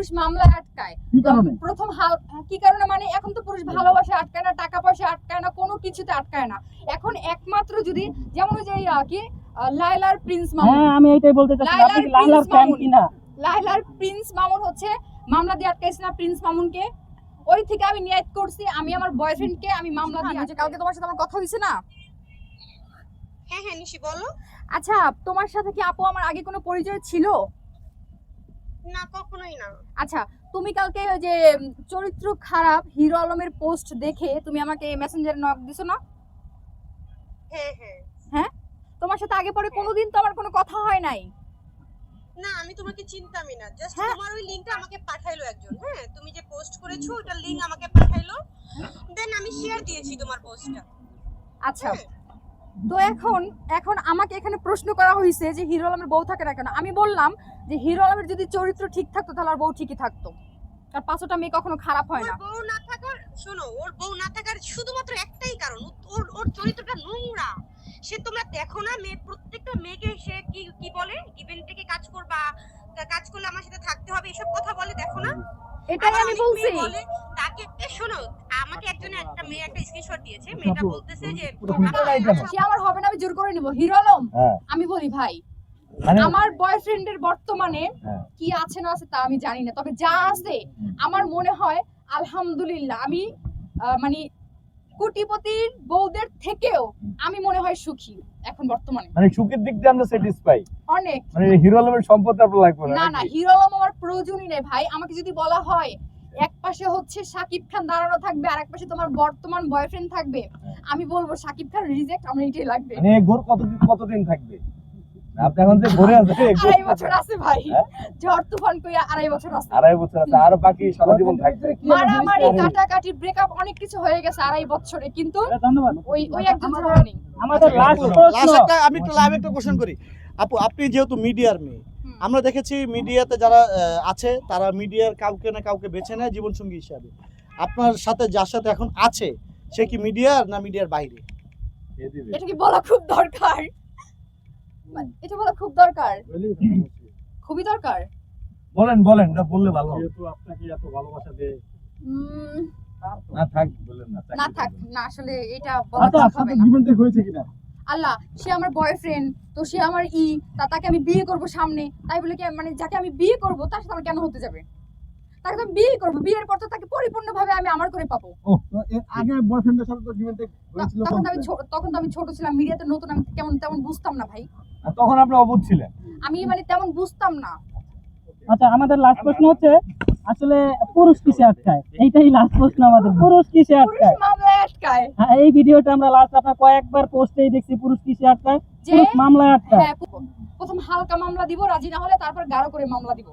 পুরুষ মামলায় আটকায়। কি কারণে? প্রথম কি কারণে? মানে এখন তো পুরুষ ভালোবাসা আটকায় না টাকা পয়সা আটকায় না কোনো কিছুতে আটকায় না। এখন একমাত্র যদি যেমন যে কি আহ, লায়লার প্রিন্স মামুন। হ্যাঁ আমি এইটাই বলতে চাচ্ছি আপনি প্রিন্স ফ্যান মামুন। কিনা? লায়লার প্রিন্স মামুন হচ্ছে মামলা দিয়ে আটকাইছে না প্রিন্স মামুনকে। ওই থেকে আমি নিয়াত করছি আমি আমার বয়ফ্রেন্ডকে আমি মামলা দিয়ে কালকে তোমার সাথে আমার কথা হয়েছে না? হ্যাঁ হ্যাঁ নিশি বলো। আচ্ছা তোমার সাথে কি আপু আমার আগে কোনো পরিচয় ছিল? না কখনোই না। আচ্ছা তুমি কালকে ওই যে চরিত্র খারাপ হিরো আলমের পোস্ট দেখে তুমি আমাকে মেসেঞ্জারে নক দিছো না? হ্যাঁ হ্যাঁ। হ্যাঁ? তোমার সাথে আগে পরে কোনোদিন তো আমার কোনো কথা হয় নাই। না আমি তোমাকে চিনতামই না। জাস্ট হ্যাঁ। তোমার ওই লিংকটা আমাকে পাঠাইলো একজন হ্যাঁ? তুমি যে পোস্ট করেছ ওটার লিংক আমাকে পাঠাইলো। দেন আমি শেয়ার দিয়েছি তোমার পোস্টটা আচ্ছা। তো এখন এখন আমাকে এখানে প্রশ্ন করা হয়েছে যে হিরো আলমের বউ থাকে না কেন? আমি বললাম যে হিরো আলমের যদি চরিত্র ঠিক থাকতো তাহলে আর বউ ঠিকই থাকতো। আর পাঁচটা মেয়ে কখনো খারাপ হয় না। বউ না থাকার শোনো ওর বউ না থাকার শুধুমাত্র একটাই কারণ। ওর ওর চরিত্রটা নোংরা। সে তোমরা দেখো না মেয়ে প্রত্যেকটা মেয়েকে সে কি কি বলে? ইভেন্ট থেকে কাজ করবা? কাজ করলে আমার সাথে থাকতে হবে? এসব কথা বলে দেখো না? এটাই আমি বলছি। একজন একটা মেয়ে একটা স্ক্রিনশট দিয়েছে মেয়েটা বলতেছে যে সে আমার হবে না আমি জোর করে নিব। হিরো আলম হ্যাঁ। আমি বলি ভাই মানে আমার বয়ফ্রেন্ডের বর্তমানে হ্যাঁ। কি আছে না আছে তা আমি জানি না। তবে যা আছে আমার মনে হয় আলহামদুলিল্লাহ আমি মানে কোটিপতির বউদের থেকেও আমি মনে হয় সুখী এখন বর্তমানে। মানে সুখের দিক দিয়ে আমরা স্যাটিসফাই অনেক। মানে হিরো আলমের সম্পদ আপনার লাগবে না না না হিরো আলম আমার প্রয়োজনই নেই ভাই। আমাকে যদি বলা হয় এক পাশে হচ্ছে সাকিব খান দাঁড়ানো থাকবে আর এক পাশে তোমার বর্তমান বয়ফ্রেন্ড থাকবে। আমি বলব সাকিব খান রিজেক্ট আমার এটাই লাগবে। মানে ঘোর কতদিন কতদিন থাকবে? আপনি এখন যে ঘুরে আছে আড়াই বছর আছে ভাই। হ্যাঁ? ঝড় তুফান কইয়া আড়াই বছর আছে। আড়াই বছর আছে আরও বাকি সারা জীবন থাকবে। মারামারি কাটাকাটি ব্রেকআপ অনেক কিছু হয়ে গেছে আড়াই বছরে কিন্তু ওই ওই ছাড়া আমাদের লাস্ট লাস্ট প্রশ্ন। একটা আমি একটু লাইভ একটা কোশ্চেন করি। আপু আপনি যেহেতু মিডিয়ার মেয়ে। আমরা দেখেছি মিডিয়াতে যারা আছে তারা মিডিয়ার কাউকে না কাউকে বেছে নেয় জীবনসঙ্গী হিসাবে। আপনার সাথে যার সাথে এখন আছে সে কি মিডিয়ার না মিডিয়ার বাইরে? এটা কি বলা খুব দরকার? মানে এটা বলা খুব দরকার। খুবই দরকার। বলেন বলেন না বললে ভালো যেহেতু আপনাকে এত ভালোবাসা দেয়। না থাক বলেন না না থাক না আসলে এটা বলা আচ্ছা, না। জীবন থেকে হয়েছে কিনা? আল্লাহ সে আমার বয়ফ্রেন্ড তো সে আমার ই তা তাকে আমি বিয়ে করব সামনে। তাই বলে কি মানে যাকে আমি বিয়ে করব তার সাথে আমার কেন হতে যাবে? তাকে তো বিয়ে করব বিয়ের পর তো তাকে পরিপূর্ণভাবে আমি আমার করে পাবো। আগে বয়ফ্রেন্ডের সাথে তো জীবন থেকে হয়েছিল তখন তো আমি তখন তো আমি ছোট ছিলাম মিডিয়াতে নতুন আমি কেমন তেমন বুঝতাম না ভাই। তখন আপনি অবুধ ছিলেন? আমি মানে তেমন বুঝতাম না। আচ্ছা আমাদের লাস্ট প্রশ্ন হচ্ছে আসলে পুরুষ কিসে আটকায়? এইটাই লাস্ট প্রশ্ন আমাদের পুরুষ কিসে আটকায়? আটকায়। হ্যাঁ এই ভিডিওটা আমরা লাস্ট আপনার কয়েকবার পোস্টেই দেখছি পুরুষ কিসে আটকায় পুরুষ মামলায় আটকায়। হ্যাঁ প্রথম হালকা মামলা দিব রাজি না হলে তারপর গাঢ় করে মামলা দিব।